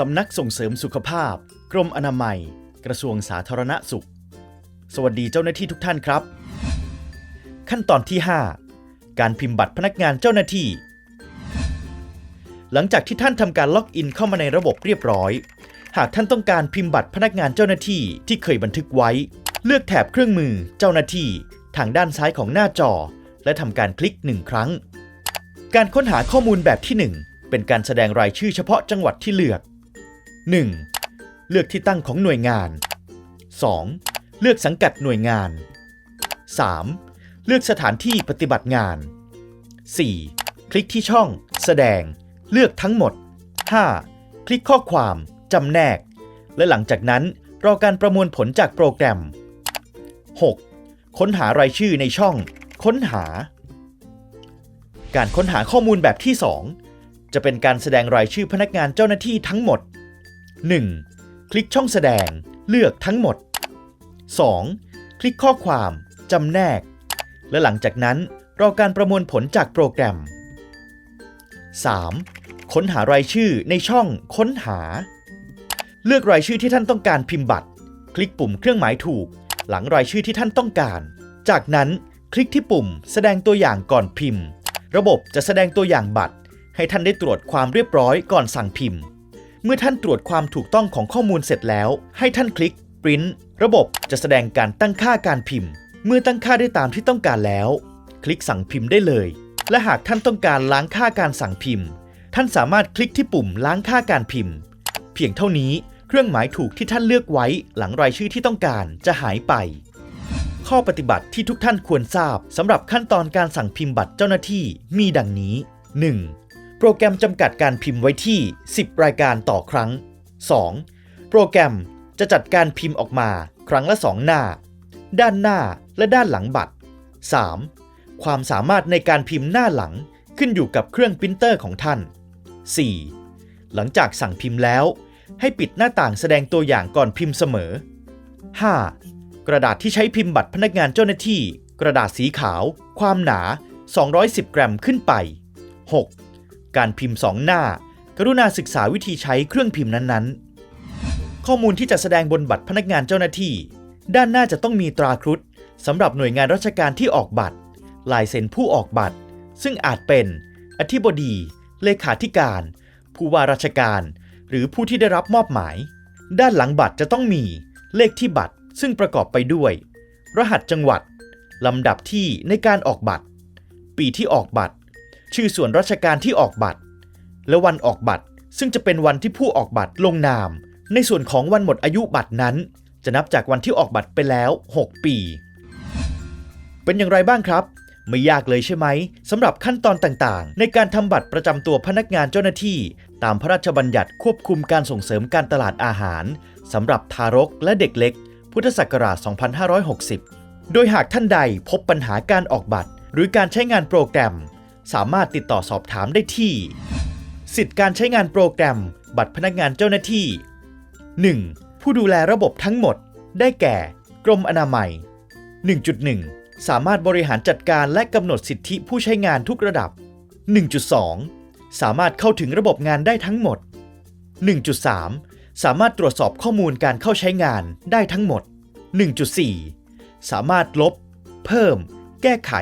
สำนักส่งเสริมสุขภาพ กรมอนามัย กระทรวงสาธารณสุข สวัสดีเจ้าหน้าที่ทุกท่านครับ ขั้นตอนที่ 5 การพิมพ์บัตรพนักงานเจ้าหน้าที่ หลังจากที่ท่านทำการล็อกอินเข้ามาในระบบเรียบร้อย หากท่านต้องการพิมพ์บัตรพนักงานเจ้าหน้าที่ที่เคยบันทึกไว้ เลือกแถบเครื่องมือเจ้าหน้าที่ ทางด้านซ้ายของหน้าจอ และทำการคลิกหนึ่งครั้ง การค้นหาข้อมูลแบบที่ 1 เป็นการแสดงรายชื่อเฉพาะจังหวัดที่เลือก 1. เลือกที่ตั้งของหน่วยงาน 2. เลือกสังกัดหน่วยงาน 3. เลือกสถานที่ปฏิบัติงาน 4. คลิกที่ช่อง แสดง เลือกทั้งหมด 5. คลิกข้อความจำแนก และหลังจากนั้นรอการประมวลผลจากโปรแกรม 6. ค้นหารายชื่อในช่อง ค้นหา การค้นหาข้อมูลแบบที่ 2 จะเป็นการแสดงรายชื่อพนักงานเจ้าหน้าที่ทั้งหมด 1. คลิกช่องแสดงเลือกทั้งหมด 2. คลิกข้อความจำแนก และหลังจากนั้นรอการประมวลผลจากโปรแกรม 3. ค้นหารายชื่อในช่องค้นหา เลือกรายชื่อที่ท่านต้องการพิมพ์บัตร คลิกปุ่มเครื่องหมายถูก หลังรายชื่อที่ท่านต้องการ จากนั้นคลิกที่ปุ่ม แสดงตัวอย่างก่อนพิมพ์ ระบบจะแสดงตัวอย่างบัตร ให้ท่านได้ตรวจความเรียบร้อยก่อนสั่งพิมพ์ เมื่อท่านตรวจความถูกต้องของข้อมูลเสร็จแล้ว ให้ท่านคลิก Print ระบบจะแสดงการตั้งค่าการพิมพ์ เมื่อตั้งค่าได้ตามที่ต้องการแล้ว คลิกสั่งพิมพ์ได้เลย และหากท่านต้องการล้างค่าการสั่งพิมพ์ ท่านสามารถคลิกที่ปุ่มล้างค่าการพิมพ์ เพียงเท่านี้เครื่องหมายถูกที่ท่านเลือกไว้หลังรายชื่อที่ต้องการจะหายไป ข้อปฏิบัติที่ทุกท่านควรทราบสำหรับขั้นตอนการสั่งพิมพ์บัตรเจ้าหน้าที่มีดังนี้ 1. โปรแกรมจำกัดการพิมพ์ไว้ที่ 10 รายการต่อครั้ง 2. โปรแกรมจะจัดการพิมพ์ออกมาครั้งละ 2 หน้า ด้านหน้าและด้านหลังบัตร 3. ความสามารถในการพิมพ์หน้าหลังขึ้นอยู่กับเครื่องปรินเตอร์ของท่าน 4. หลังจากสั่งพิมพ์แล้ว ให้ปิดหน้าต่างแสดงตัวอย่างก่อนพิมพ์เสมอ 5. กระดาษที่ใช้พิมพ์บัตรพนักงานเจ้าหน้าที่ กระดาษสีขาว ความหนา 210 กรัมขึ้นไป 6. การพิมพ์2หน้า กรุณาศึกษาวิธีใช้เครื่องพิมพ์นั้นๆ ข้อมูลที่จะแสดงบนบัตรพนักงานเจ้าหน้าที่ ด้านหน้าจะต้องมีตราครุฑสำหรับหน่วยงานราชการที่ออกบัตร ลายเซ็นผู้ออกบัตร ซึ่งอาจเป็น อธิบดี เลขาธิการ ผู้ว่าราชการ หรือผู้ที่ได้รับมอบหมาย ด้านหลังบัตรจะต้องมี เลขที่บัตร ซึ่งประกอบไปด้วย รหัสจังหวัดลำดับที่ในการออกบัตร ปีที่ออกบัตร ชื่อส่วนราชการที่ออกบัตร และวันออกบัตร ซึ่งจะเป็นวันที่ผู้ออกบัตรลงนาม ในส่วนของวันหมดอายุบัตรนั้น จะนับจากวันที่ออกบัตรไปแล้ว 6 ปี เป็นอย่างไรบ้างครับ ไม่ยากเลยใช่ไหมสำหรับขั้นตอนต่างๆ ในการทำบัตรประจำตัวพนักงานเจ้าหน้าที่ ตามพระราชบัญญัติควบคุมการส่งเสริมการตลาดอาหารสำหรับทารกและเด็กเล็ก พุทธศักราช 2560 โดยหากท่านใดพบปัญหาการออกบัตร หรือการใช้งานโปรแกรม สามารถติดต่อสอบถามได้ที่ สิทธิการใช้งานโปรแกรม บัตรพนักงานเจ้าหน้าที่ 1. ผู้ดูแลระบบทั้งหมด ได้แก่ กรมอนามัย 1.1 สามารถบริหารจัดการและกำหนดสิทธิผู้ใช้งานทุกระดับ 1.2 สามารถเข้าถึงระบบงานได้ทั้งหมด 1.3 สามารถตรวจสอบข้อมูลการเข้าใช้งานได้ทั้งหมด 1.4 สามารถลบ เพิ่ม แก้ไข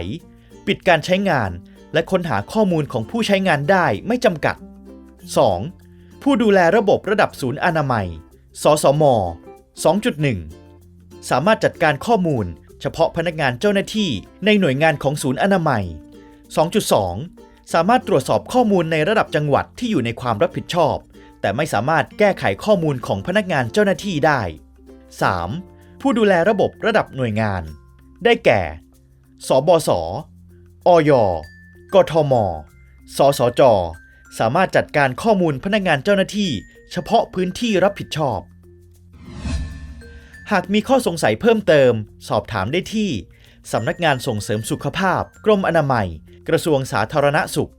ปิดการใช้งาน และค้นหาข้อมูลของผู้ใช้งานได้ไม่จำกัด 2. ผู้ดูแลระบบระดับศูนย์อนามัย สสม 2.1 สามารถจัดการข้อมูล เฉพาะพนักงานเจ้าหน้าที่ในหน่วยงานของศูนย์อนามัย 2.2 สามารถตรวจสอบข้อมูลในระดับจังหวัดที่อยู่ในความรับผิดชอบ แต่ไม่สามารถแก้ไขข้อมูลของพนักงานเจ้าหน้าที่ได้ 3. ผู้ดูแลระบบระดับหน่วยงาน ได้แก่ สบส อย กทม สสจ สามารถจัดการข้อมูลพนักงานเจ้าหน้าที่ เฉพาะพื้นที่รับผิดชอบ หากมีข้อสงสัยเพิ่มเติม สอบถามได้ที่สำนักงานส่งเสริมสุขภาพ กรมอนามัย กระทรวงสาธารณสุข